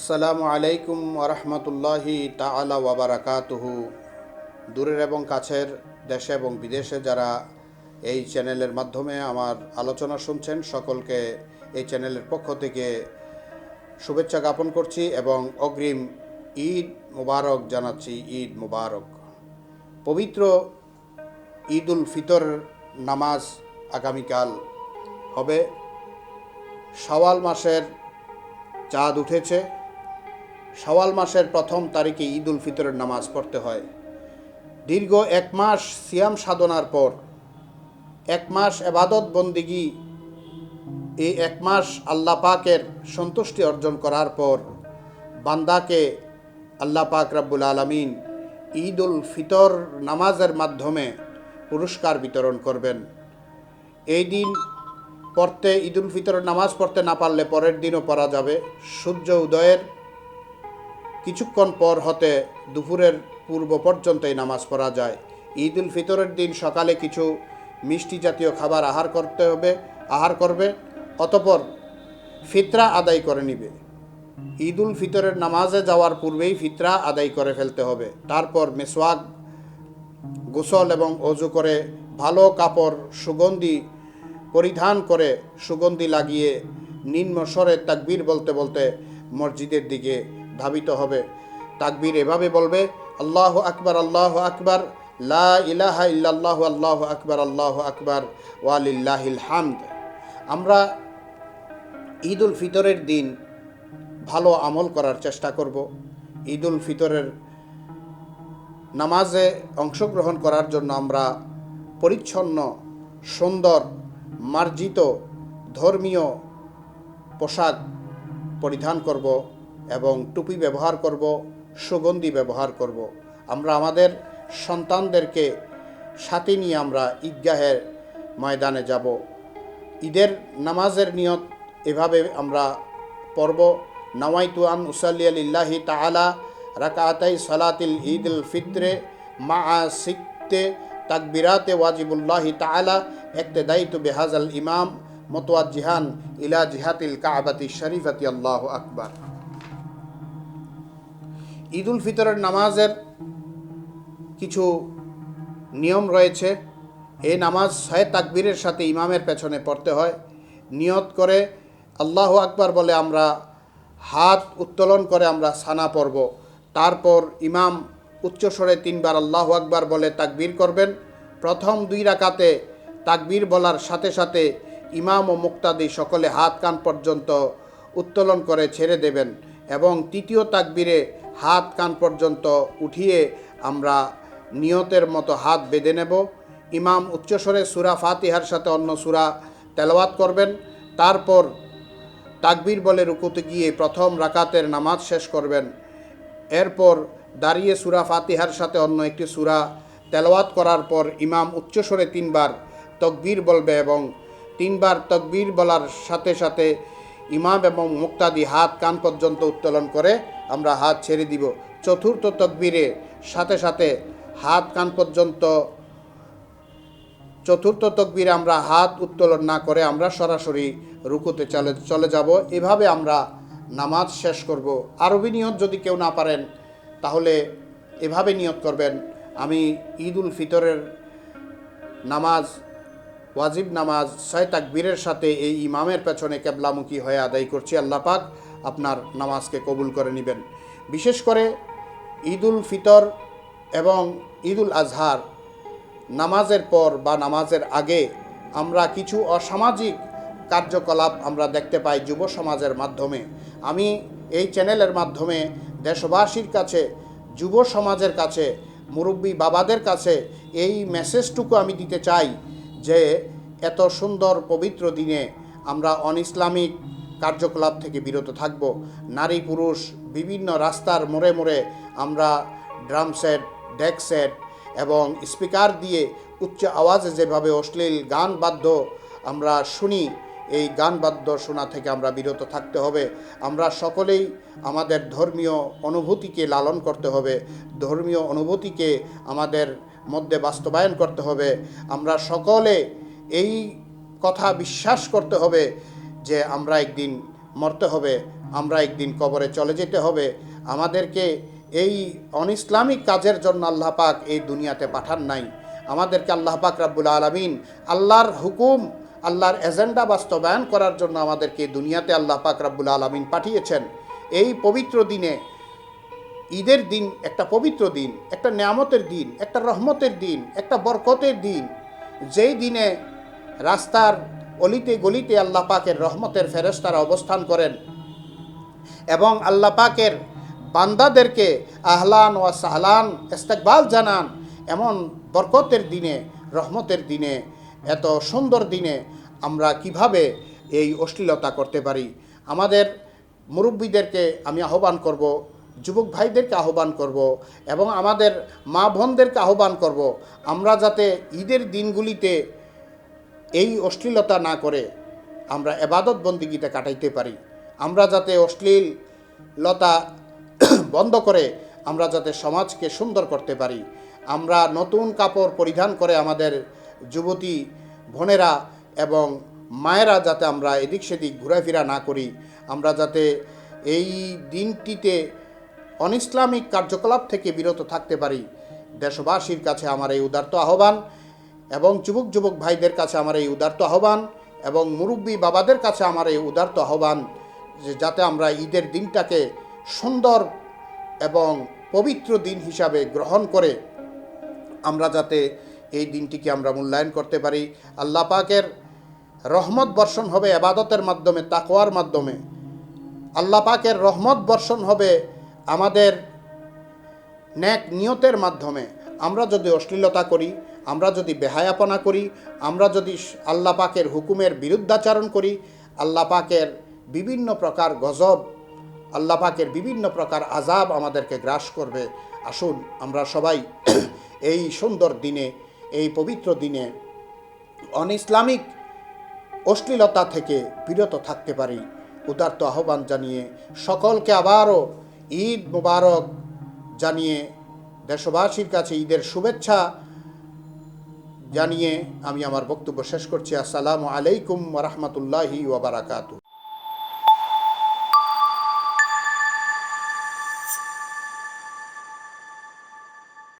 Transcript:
আসসালামু আলাইকুম ওরহমতুল্লাহি তাআলা ওয়াবারাকাতুহু দূরের এবং কাছের দেশে এবং বিদেশে যারা এই চ্যানেলের মাধ্যমে আমার আলোচনা শুনছেন, সকলকে এই চ্যানেলের পক্ষ থেকে শুভেচ্ছা জ্ঞাপন করছি এবং অগ্রিম ঈদ মুবারক জানাচ্ছি, ঈদ মুবারক। পবিত্র ঈদ উল ফিতর নামাজ আগামীকাল হবে। সওয়াল মাসের চাঁদ উঠেছে। শাওয়াল মাসের প্রথম তারিখে ঈদ উল ফিতরের নামাজ পড়তে হয়। দীর্ঘ এক মাস সিয়াম সাধনার পর এক মাস এবাদত বন্দিগি এই এক মাস আল্লাহ পাকের সন্তুষ্টি অর্জন করার পর বান্দাকে আল্লাহ পাক রাব্বুল আলমিন ঈদ উল ফিতর নামাজের মাধ্যমে পুরস্কার বিতরণ করবেন। এই দিন পড়তে ঈদ উল ফিতরের নামাজ পড়তে না পারলে পরের দিনও পড়া যাবে। সূর্য উদয়ের কিছুক্ষণ পর হতে দুপুরের পূর্ব পর্যন্ত এই নামাজ পড়া যায়। ঈদ উল ফিতরের দিন সকালে কিছু মিষ্টি জাতীয় খাবার আহার করতে হবে, আহার করবে, অতপর ফিতরা আদায় করে নিবে। ঈদ উল ফিতরের নামাজে যাওয়ার পূর্বেই ফিতরা আদায় করে ফেলতে হবে। তারপর মেসওয়াক, গোসল এবং অজু করে ভালো কাপড়, সুগন্ধি পরিধান করে সুগন্ধি লাগিয়ে নিম্ন স্বরে তাকবীর বলতে বলতে মসজিদের দিকে ধাবিত হবে। তাকবীর এভাবে বলবে, আল্লাহ আকবার আল্লাহ আকবার, লা ইলাহা ইল্লাল্লাহ, আল্লাহ আকবার আল্লাহ আকবার, ওয়ালিল্লাহিল হামদ। আমরা ঈদ উল ফিতরের দিন ভালো আমল করার চেষ্টা করব। ঈদ উল ফিতরের নামাজে অংশগ্রহণ করার জন্য আমরা পরিচ্ছন্ন, সুন্দর, মার্জিত, ধর্মীয় পোশাক পরিধান করব। এবং টুপি ব্যবহার করব, সুগন্ধি ব্যবহার করব। আমরা আমাদের সন্তানদেরকে সাথে নিয়ে আমরা ঈদগাহের ময়দানে যাব। ঈদের নামাজের নিয়ত এভাবে আমরা পড়ব। নওয়াইতু আন উসাল্লি আলিল্লাহি তাআলা রাকাতাই সালাতিল ঈদ উল ফিত্রে মা সিকতে তাকবিরাতে ওয়াজিবুল্লাহি তাআলা একতেদাইতু বেহাজাল ইমাম মতোয়াজ জিহান ইলা জিহাতিল কাবাতি শরীফাতি আল্লাহ আকবার। ঈদ উল ফিতরের নামাজের কিছু নিয়ম রয়েছে। এই নামাজ ছয় তাকবীরের সাথে ইমামের পেছনে পড়তে হয়। নিয়ত করে আল্লাহ আকবার বলে আমরা হাত উত্তোলন করে আমরা সানা পড়ব। তারপর ইমাম উচ্চস্বরে তিনবার আল্লাহ আকবার বলে তাকবীর করবেন। প্রথম দুই রাকাতে তাকবীর বলার সাথে সাথে ইমাম ও মুক্তাদি সকলে হাত কান পর্যন্ত উত্তোলন করে ছেড়ে দেবেন এবং তৃতীয় তাকবীরে হাত কান পর্যন্ত উঠিয়ে আমরা নিয়তের মতো হাত বেঁধে নেব। ইমাম উচ্চস্বরে সুরা ফাতিহার সাথে অন্য সুরা তেলাওয়াত করবেন। তারপর তাকবীর বলে রুকুতে গিয়ে প্রথম রাকাতের নামাজ শেষ করবেন। এরপর দাঁড়িয়ে সুরা ফাতিহার সাথে অন্য একটি সুরা তেলাওয়াত করার পর ইমাম উচ্চস্বরে তিনবার তকবীর বলবে এবং তিনবার তকবীর বলার সাথে সাথে ইমাম এবং মুক্তাদি হাত কান পর্যন্ত উত্তোলন করে আমরা হাত ছেড়ে দিব। চতুর্থ তকবীরে সাথে সাথে হাত কান পর্যন্ত, চতুর্থ তকবীরে আমরা হাত উত্তোলন না করে আমরা সরাসরি রুকুতে চলে চলে যাব। এভাবে আমরা নামাজ শেষ করব। আরবি নিয়ত যদি কেউ না পারেন, তাহলে এভাবে নিয়ত করবেন, আমি ঈদ উল ফিতরের নামাজ, ওয়াজিব নামাজ, ছয় তাকবীরের সাথে এই ইমামের পেছনে কেবলামুখী হয়ে আদায় করছি। আল্লাহ পাক আপনার নামাজকে কবুল করে নেবেন। বিশেষ করে ঈদুল ফিতর এবং ঈদুল আজহার নামাজের পর বা নামাজের আগে আমরা কিছু অসামাজিক কার্যকলাপ আমরা দেখতে পাই যুব সমাজের মাধ্যমে। আমি এই চ্যানেলের মাধ্যমে দেশবাসীর কাছে, যুব সমাজের কাছে, মুরব্বী বাবাদের কাছে এই মেসেজটুকু আমি দিতে চাই যে, এত সুন্দর পবিত্র দিনে আমরা অন ইসলামিক কার্যকলাপ থেকে বিরত থাকব। নারী পুরুষ বিভিন্ন রাস্তার মোড়ে মোড়ে আমরা ড্রাম সেট, ডেক সেট এবং স্পিকার দিয়ে উচ্চ আওয়াজে যেভাবে অশ্লীল গান বাদ্য আমরা শুনি, এই গান বাদ্য শোনা থেকে আমরা বিরত থাকতে হবে। আমরা সকলেই আমাদের ধর্মীয় অনুভূতিকে লালন করতে হবে। ধর্মীয় অনুভূতিকে আমাদের মধ্যে বাস্তবায়ন করতে হবে। আমরা সকলে এই কথা বিশ্বাস করতে হবে যে আমরা একদিন মরতে হবে, আমরা একদিন কবরে চলে যেতে হবে, আমাদেরকে এই অনইসলামিক কাজের জন্য আল্লাহ পাক এই দুনিয়াতে পাঠান নাই। আমাদেরকে আল্লাহ পাক রাব্বুল আলমিন আল্লাহর হুকুম, আল্লাহর এজেন্ডা বাস্তবায়ন করার জন্য আমাদেরকে দুনিয়াতে আল্লাহ পাক রাব্বুল আলমিন পাঠিয়েছেন। এই পবিত্র দিনে, ঈদের দিন, একটা পবিত্র দিন, একটা নিয়ামতের দিন, একটা রহমতের দিন, একটা বরকতের দিন, যেই দিনে রাস্তার অলিতে গলিতে আল্লাহ পাকের রহমতের ফেরেস্তারা অবস্থান করেন এবং আল্লাহ পাকের বান্দাদেরকে আহলান ওয়া সাহলান, ইস্তেকবাল জানান এমন বরকতের দিনে, রহমতের দিনে, এত সুন্দর দিনে আমরা কীভাবে এই অশ্লীলতা করতে পারি? আমাদের মুরব্বীদেরকে আমি আহ্বান করব, যুবক ভাইদেরকে আহ্বান করব এবং আমাদের মা বোনদেরকে আহ্বান করব, আমরা যাতে ঈদের দিনগুলিতে এই অশ্লীলতা না করে আমরা এবাদত বন্দিগিতে কাটাইতে পারি। আমরা যাতে অশ্লীলতা বন্ধ করে আমরা যাতে সমাজকে সুন্দর করতে পারি। আমরা নতুন কাপড় পরিধান করে আমাদের যুবতী বোনেরা এবং মায়েরা যাতে আমরা এদিক সেদিক ঘোরাফেরা না করি। আমরা যাতে এই দিনটিতে অনইসলামিক কার্যকলাপ থেকে বিরত থাকতে পারি। দেশবাসীর কাছে আমার এই উদার্ত আহ্বান। এবং যুবক যুবক ভাইদের কাছে আমার এই উদার্ত আহ্বান এবং মুরব্বী বাবাদের কাছে আমার এই উদার্ত আহ্বান যে যাতে আমরা ঈদের দিনটাকে সুন্দর এবং পবিত্র দিন হিসাবে গ্রহণ করে আমরা যাতে এই দিনটিকে আমরা মূল্যায়ন করতে পারি। আল্লাহ পাকের রহমত বর্ষণ হবে আবাদতের মাধ্যমে তাকোয়ার মাধ্যমে। আল্লাহ পাকের রহমত বর্ষণ হবে আমাদের ন্যাক নিয়তের মাধ্যমে। আমরা যদি অশ্লীলতা করি আমরা যদি বেহায়াপনা করি, আমরা যদি আল্লাহ পাকের হুকুমের বিরুদ্ধাচারণ করি, আল্লাহ পাকের বিভিন্ন প্রকার গজব, আল্লাহ পাকের বিভিন্ন প্রকার আজাব আমাদেরকে গ্রাস করবে। আসুন আমরা সবাই এই সুন্দর দিনে, এই পবিত্র দিনে অন ইসলামিক অশ্লীলতা থেকে বিরত থাকতে পারি। উদার্ত আহ্বান জানিয়ে সকলকে আবারও ঈদ মুবারক জানিয়ে দেশবাসীর কাছে ঈদের শুভেচ্ছা জানিয়ে আমি আমার বক্তব্য শেষ করছি। আসসালামু আলাইকুম রহমতুল্লাহি ওবরাকাতু